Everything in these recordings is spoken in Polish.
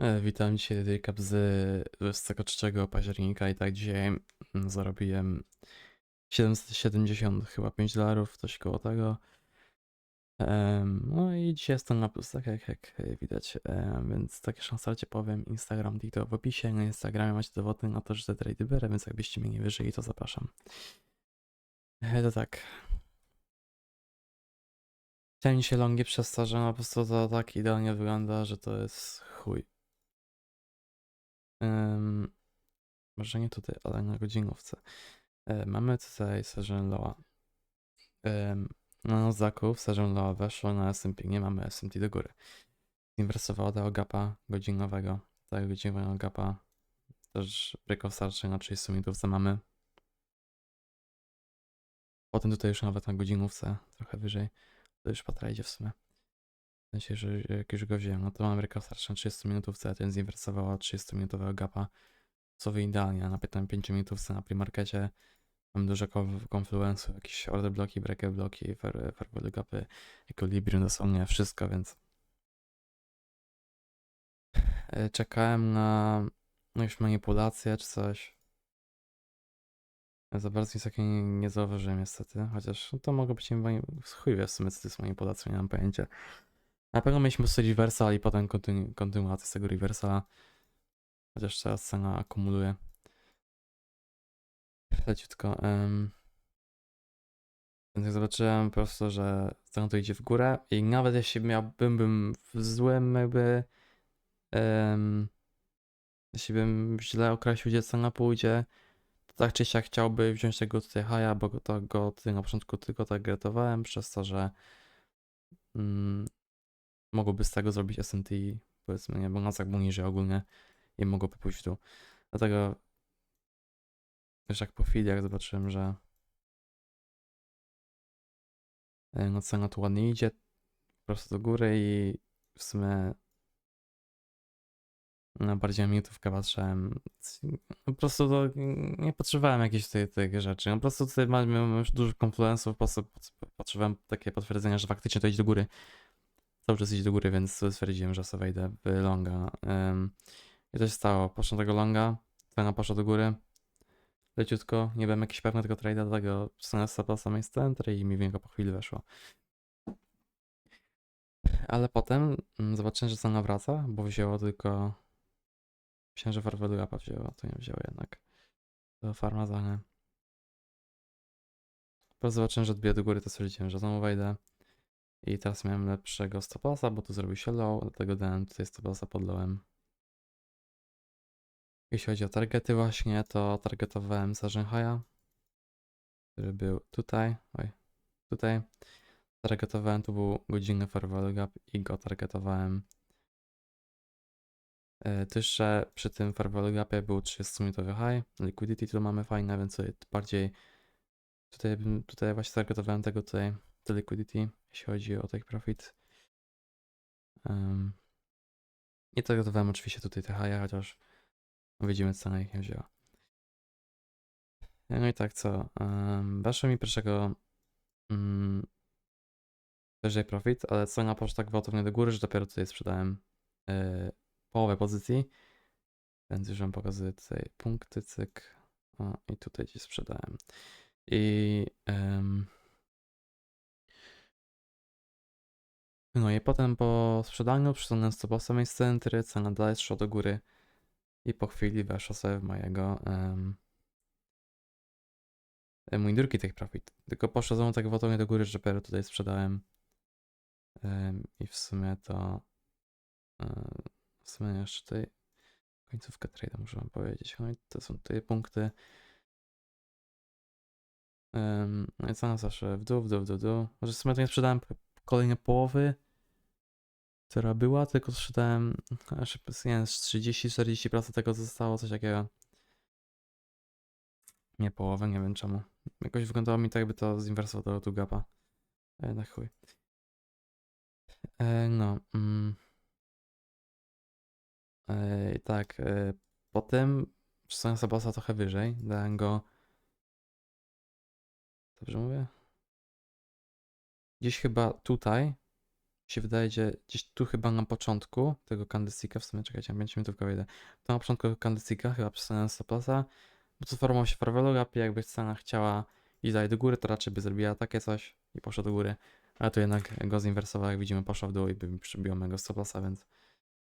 E, Witam dzisiaj recap z 23 października i tak dzisiaj mm, zarobiłem 770 chyba 5 dolarów, coś koło tego. No i dzisiaj jestem na plus, tak jak, jak widać, więc tak jeszcze na starcie powiem, Instagram, TikTok w opisie, na Instagramie macie dowody na to, że te trady biorę, więc jakbyście mnie nie wierzyli, to zapraszam. E, To tak. Chciałem się longi przez to, no po prostu to tak idealnie wygląda, że to jest chuj. Może nie tutaj, ale na godzinówce. E, mamy tutaj Session Loa. Na Nozaku w Session Loa weszło, na SMP nie mamy SMT do góry. Inwersowało tego gapa godzinowego. Tego godzinowego gapa też break of starczy na 30 minutówce mamy. Potem tutaj już nawet na godzinówce, trochę wyżej, to już patra idzie w sumie. W sensie, że jak już go wziąłem, no to starczy na 30 minutówce, a ten zinwersowało 30 minutowego gapa co wy idealnie, na 5 minutówce na premarkecie mam dużo konf- confluence'u, jakieś order bloki, breaker bloki, value gapy, equilibrium, dosłownie wszystko, więc E, czekałem na już manipulację czy coś. Za bardzo nic takiego nie, nie zauważyłem niestety, chociaż no to mogło być chuj wie w sumie co to jest manipulacja, nie mam pojęcia. Na pewno mieliśmy sobie reversal i potem kontynu- kontynuację z tego reversala. Chociaż teraz cena akumuluje. Leciutko. Um. Więc zobaczyłem po prostu, że cena to idzie w górę i nawet jeśli miałbym bym w złym jakby um, jeśli bym źle określił, gdzie cena pójdzie, to tak czy siak chciałby wziąć tego tutaj haja, bo to go na początku tylko targetowałem, przez to, że mm, mogłoby z tego zrobić SNT, powiedzmy, nie, bo na był niżej ogólnie i mogłoby pójść dół. Dlatego już jak po chwili, jak zobaczyłem, że e, no cena tu ładnie idzie, po prostu do góry i w sumie no bardziej minutówkę patrzyłem. Po prostu to nie potrzebowałem jakichś tych, tych rzeczy. No po prostu tutaj mam, już dużo confluence'ów, po prostu potrzebowałem takie potwierdzenia, że faktycznie to idzie do góry. Cały czas idzie do góry, więc stwierdziłem, że sobie wejdę w longa. I to się stało. Poszło tego longa, cena poszła do góry. Leciutko, nie byłem jakiś pewny tego trade'a, dlatego wsunąłem sobie samej centry i mi w niego po chwili weszło. Ale potem mm, zobaczyłem, że cena wraca, bo wzięło tylko... Myślałem, że Farwelu Apa wzięła, to nie wzięło jednak. To farmazanie. Po prostu zobaczyłem, że odbija do góry, to stwierdziłem, że znowu wejdę. I teraz miałem lepszego stopasa, bo tu zrobił się low, dlatego dałem tutaj stopasa pod lowem. Jeśli chodzi o targety właśnie, to targetowałem Sarzenhaja, który był tutaj, oj, tutaj. Targetowałem, tu był godzinny Farewell Gap i go targetowałem. E, że przy tym Farewell Gapie był 30-minutowy high, liquidity tu mamy fajne, więc bardziej tutaj, tutaj właśnie targetowałem tego tutaj, to liquidity, jeśli chodzi o take profit. Um, I targetowałem oczywiście tutaj high, chociaż Widzimy, co cena ich nie wzięła. No i tak co? Um, weszło mi pierwszego um, wyżej profit, ale cena poszła tak gwałtownie do góry, że dopiero tutaj sprzedałem y, połowę pozycji. Więc już wam pokazuję tutaj punkty, cyk. O, i tutaj gdzieś sprzedałem. I em, no i potem po sprzedaniu przysunąłem stop samej centry, cena dalej szła do góry i po chwili weszło sobie w mojego um, mój drugi take profit. Tylko poszło za mną tak gwałtownie do góry, że dopiero tutaj sprzedałem Em, i w sumie to em, w sumie jeszcze tutaj końcówkę trade'a muszę wam powiedzieć. No i to są tutaj punkty. I cena zawsze w dół, w dół, w dół, w dół. Może w sumie to nie sprzedałem kolejne połowy, która była, tylko sprzedałem aż nie wiem, z 30-40% tego co zostało, coś takiego. Nie połowę, nie wiem czemu. Jakoś wyglądało mi tak, jakby to zinwersowało tu gapa. E, na chuj. E, no. Mm. E, tak, e, potem przesunąłem bossa trochę wyżej. Dałem go. Dobrze mówię? Gdzieś chyba tutaj. Się wydaje, gdzie gdzieś tu chyba na początku tego candlesticka, w sumie czekajcie, będziemy tu w idę. To na początku candlesticka, chyba przestanę stop lossa, bo to formował się i jakby cena chciała iść dalej do góry, to raczej by zrobiła takie coś i poszła do góry. Ale tu jednak go zinwersował, jak widzimy, poszła w dół i by mi przybiło mego stop lossa, więc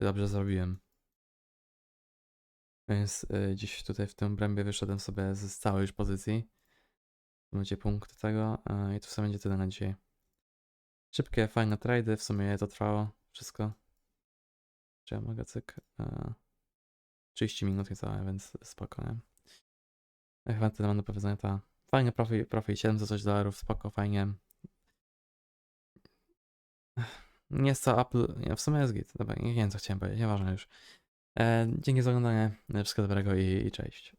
dobrze zrobiłem. Więc y, gdzieś tutaj w tym brębie wyszedłem sobie z całej już pozycji. Będzie punkt tego y, i to w sumie będzie tyle na dzisiaj. Szybkie, fajne trady, w sumie to trwało wszystko. Czy ja mogę cyk? y, 30 minut niecałe, więc spoko, nie? Ja chyba tyle mam do powiedzenia, ta fajny profil, profil 700 coś dolarów, spoko, fajnie. Nie jest to Apple, nie, w sumie jest git, dobra, nie wiem co chciałem powiedzieć, nieważne już. E, dzięki za oglądanie, wszystkiego dobrego i, i cześć.